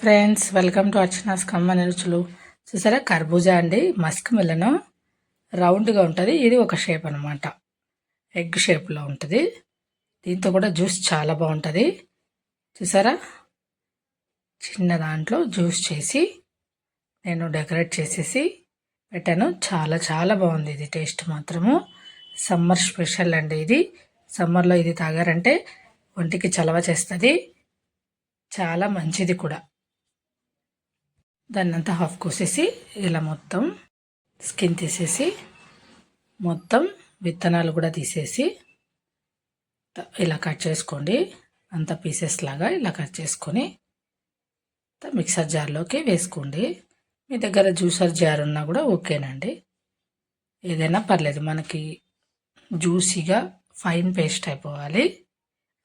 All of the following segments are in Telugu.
ఫ్రెండ్స్ వెల్కమ్ టు అర్చనాస్ కమ్మని రుచులు చూసారా? కర్బూజా అండి మస్క్ మిల్లను రౌండ్గా ఉంటుంది. ఇది ఒక షేప్ అనమాట ఎగ్ షేప్లో ఉంటుంది. దీంతో కూడా జ్యూస్ చాలా బాగుంటుంది. చూసారా? చిన్న దాంట్లో జ్యూస్ చేసి నేను డెకరేట్ చేసేసి పెట్టాను. చాలా చాలా బాగుంది ఇది టేస్ట్ మాత్రము. సమ్మర్ స్పెషల్ అండి ఇది. సమ్మర్లో ఇది తాగారంటే ఒంటికి చలవ చేస్తుంది. చాలా మంచిది కూడా. దాన్ని అంతా హాఫ్ కోసేసి ఇలా మొత్తం స్కిన్ తీసేసి మొత్తం విత్తనాలు కూడా తీసేసి ఇలా కట్ చేసుకోండి. అంత పీసెస్ లాగా ఇలా కట్ చేసుకొని మిక్సర్ జార్లోకి వేసుకోండి. మీ దగ్గర జ్యూసర్ జార్ ఉన్నా కూడా ఓకేనండి. ఏదైనా పర్లేదు మనకి జ్యూసీగా ఫైన్ పేస్ట్ అయిపోవాలి.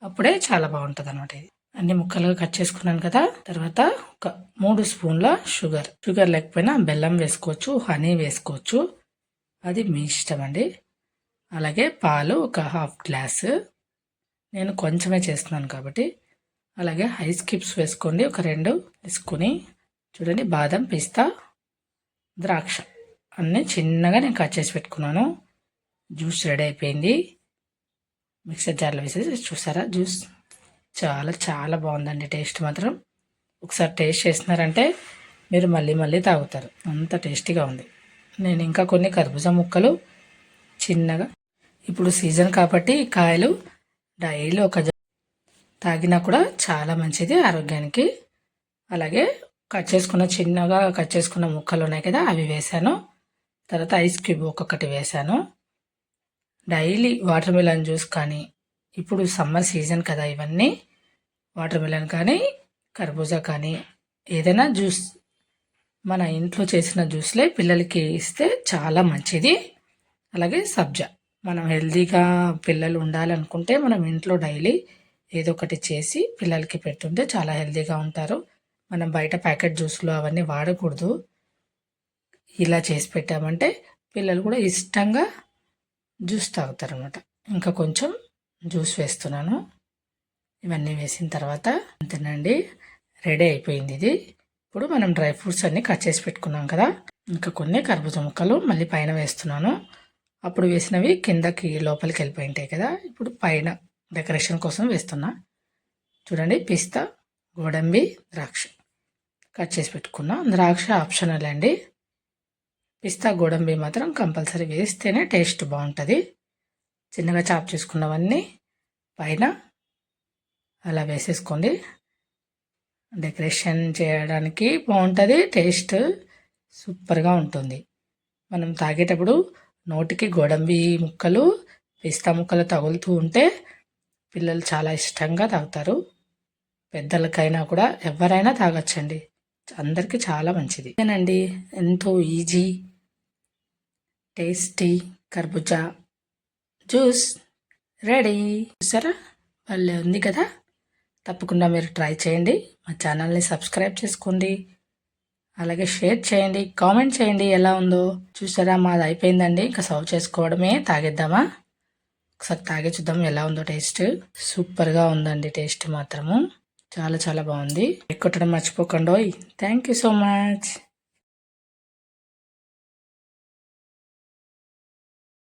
అప్పుడే చాలా బాగుంటుంది అనమాట ఇది. అన్ని ముక్కలుగా కట్ చేసుకున్నాను కదా. తర్వాత ఒక మూడు స్పూన్ల షుగర్. షుగర్ లేకపోయినా బెల్లం వేసుకోవచ్చు హనీ వేసుకోవచ్చు. అది మీ ఇష్టం అండి. అలాగే పాలు ఒక హాఫ్ గ్లాస్. నేను కొంచెమే చేస్తున్నాను కాబట్టి. అలాగే హై స్కిప్స్ వేసుకోండి. ఒక రెండు వేసుకొని చూడండి బాదం పిస్తా ద్రాక్ష. అన్నీ చిన్నగా నేను కట్ చేసి పెట్టుకున్నాను. జ్యూస్ రెడీ అయిపోయింది. మిక్సర్ జార్లో వేసేసి చూసారా? జ్యూస్. చాలా చాలా బాగుందండి టేస్ట్ మాత్రం. ఒకసారి టేస్ట్ చేసినారంటే మీరు మళ్ళీ మళ్ళీ తాగుతారు. అంత టేస్టీగా ఉంది. నేను ఇంకా కొన్ని కర్బూజా ముక్కలు చిన్నగా. ఇప్పుడు సీజన్ కాబట్టి కాయలు డైలీ ఒక తాగినా కూడా చాలా మంచిది ఆరోగ్యానికి. అలాగే కట్ చేసుకున్న చిన్నగా కట్ చేసుకున్న ముక్కలు ఉన్నాయి కదా అవి వేసాను తర్వాత ఐస్ క్యూబ్ ఒక్కొక్కటి వేసాను డైలీ వాటర్ మిలన్ జ్యూస్ కానీ ఇప్పుడు సమ్మర్ సీజన్ కదా ఇవన్నీ. వాటర్ మిలన్ కానీ కర్బూజా కానీ ఏదైనా జ్యూస్. మన ఇంట్లో చేసిన జ్యూస్లే పిల్లలకి ఇస్తే చాలా మంచిది. అలాగే సబ్జా. మనం హెల్తీగా పిల్లలు ఉండాలనుకుంటే మనం ఇంట్లో డైలీ ఏదో ఒకటి చేసి పిల్లలకి పెడుతుంటే చాలా హెల్దీగా ఉంటారు. మనం బయట ప్యాకెట్ జ్యూస్లు అవన్నీ వాడకూడదు. ఇలా చేసి పెట్టామంటే పిల్లలు కూడా ఇష్టంగా జ్యూస్ తాగుతారు అనమాట ఇంకా కొంచెం జ్యూస్ వేస్తున్నాను. ఇవన్నీ వేసిన తర్వాత అంతేనండి రెడీ అయిపోయింది ఇది. ఇప్పుడు మనం డ్రై ఫ్రూట్స్ అన్నీ కట్ చేసి పెట్టుకున్నాం కదా. ఇంకా కొన్ని కర్బూజా ముక్కలు మళ్ళీ పైన వేస్తున్నాను. అప్పుడు వేసినవి కిందకి లోపలికి వెళ్ళిపోయి ఉంటాయి కదా. ఇప్పుడు పైన డెకరేషన్ కోసం వేస్తున్నా. చూడండి పిస్తా గోడంబి ద్రాక్ష. కట్ చేసి పెట్టుకున్నా. ద్రాక్ష ఆప్షనల్ అండి. పిస్తా గోడంబి మాత్రం కంపల్సరీ వేస్తేనే టేస్ట్ బాగుంటుంది. చిన్నగా చాప్ చేసుకున్నవన్నీ పైన అలా వేసేసుకోండి. డెకరేషన్ చేయడానికి బాగుంటుంది టేస్ట్ సూపర్గా ఉంటుంది. మనం తాగేటప్పుడు నోటికి గోడంబి ముక్కలు పిస్తా ముక్కలు తగులుతూ ఉంటే పిల్లలు చాలా ఇష్టంగా తాగుతారు. పెద్దలకైనా కూడా ఎవరైనా తాగొచ్చండి. అందరికీ చాలా మంచిది. ఏనండి ఎంతో ఈజీ టేస్టీ కర్బూజా జ్యూస్. రెడీ. చూసారా? వాళ్ళే ఉంది కదా? తప్పకుండా మీరు ట్రై చేయండి. మా ఛానల్ని సబ్స్క్రైబ్ చేసుకోండి. అలాగే షేర్ చేయండి. కామెంట్ చేయండి ఎలా ఉందో. చూసారా? మాది అయిపోయిందండి. ఇంకా సర్వ్ చేసుకోవడమే. తాగేద్దామా? ఒకసారి తాగే చూద్దాం ఎలా ఉందో టేస్ట్. సూపర్గా ఉందండి టేస్ట్ మాత్రము. చాలా చాలా బాగుంది. కొట్టడం మర్చిపోకండి థ్యాంక్ యూ సో మచ్.